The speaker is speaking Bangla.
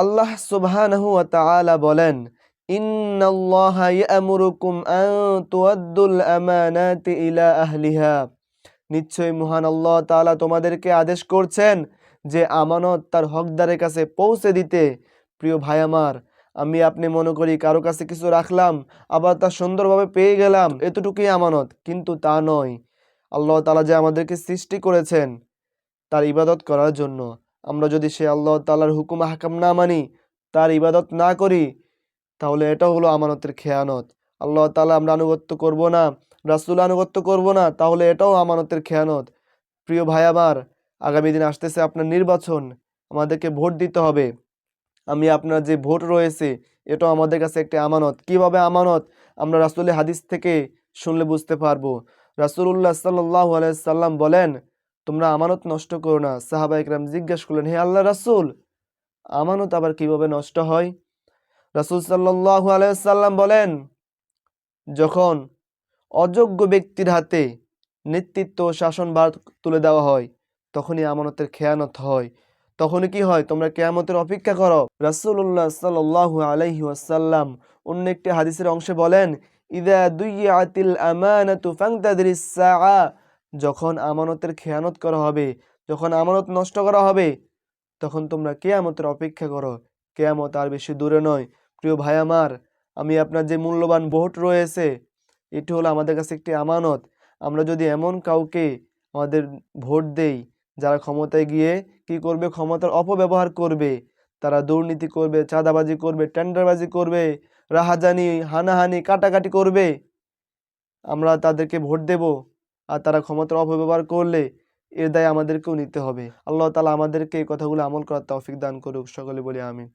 আল্লাহ সুবহানাহু ওয়া বলেন আমানাতি ইলা নিশ্চয়ই মহান আল্লাহ তাআলা তোমাদেরকে আদেশ করছেন যে আমানত তার হকদারের কাছে পৌঁছে দিতে। প্রিয় ভাই আমার, আমি আপনি মনে করি কারও কাছে কিছু রাখলাম, আবার তা সুন্দরভাবে পেয়ে গেলাম, এতটুকুই আমানত, কিন্তু তা নয়। আল্লাহ তালা যে আমাদেরকে সৃষ্টি করেছেন, তার ইবাদত করার জন্য। আমরা যদি সে আল্লাহ তাআলার হুকুম হাকাম না মানি, তার ইবাদত না করি, তাহলে এটা হলো আমানতের খেয়ানত। আল্লাহ তালা আমরা আনুগত্য করব না, রাসূল আনুগত্য করব না, তাহলে এটাও আমানতের খেয়ানত। প্রিয় ভাই আমার, আগামী দিন আসতেছে আপনার নির্বাচন, আমাদেরকে ভোট দিতে হবে। আমি আপনার যে ভোট রয়েছে, এটাও আমাদের কাছে একটি আমানত। কীভাবে আমানত? আমরা রাসূলের হাদিস থেকে শুনলে বুঝতে পারব। রাসূলুল্লাহ সাল্লাল্লাহু আলাইহি সাল্লাম বলেন তোমরা আমানত নষ্ট করো না। সাহাবা একরাম জিজ্ঞেস করলেন, হে আল্লাহ রাসূল, আমানত আবার কীভাবে নষ্ট হয়? রাসূল সাল্লাল্লাহু আলাইসাল্লাম বলেন, যখন অযোগ্য ব্যক্তির হাতে নেতৃত্ব ও শাসনভার তুলে দেওয়া হয়, তখনই আমানতের খেয়ানত হয়। তখনই কি হয়? তোমরা কেয়ামতের অপেক্ষা করো। রাসূলুল্লাহ সাল্লাল্লাহু আলাইহি ওয়াসাল্লাম অন্য একটি হাদিসের অংশে বলেন, ইদা দুইয়াতিল আমানাতু ফাংতাদরিস সাআ। যখন আমানতের খেয়ানত করা হবে, যখন আমানত নষ্ট করা হবে, তখন তোমরা কেয়ামতের অপেক্ষা করো। কেয়ামত আর বেশি দূরে নয়। প্রিয় ভাই আমার, আমি আপনার যে মূল্যবান ভোট রয়েছে, এটি হলো আমাদের কাছে একটি আমানত। আমরা যদি এমন কাউকে আমাদের ভোট দেই, যারা ক্ষমতায় গিয়ে কি করবে? ক্ষমতার অপব্যবহার করবে। তারা দুর্নীতি করবে, চাঁদাবাজি করবে, টেন্ডারবাজি করবে, রাহাজানি, হানাহানি, কাটাকাটি করবে। আমরা তাদেরকে ভোট দেব। আর তারা ক্ষমতার অপব্যবহার করলে এর দায় আমাদেরকেও নিতে হবে। আল্লাহ তালা আমাদেরকে এই কথাগুলো আমল করার তৌফিক দান করুক। সকলে বলি আমিন।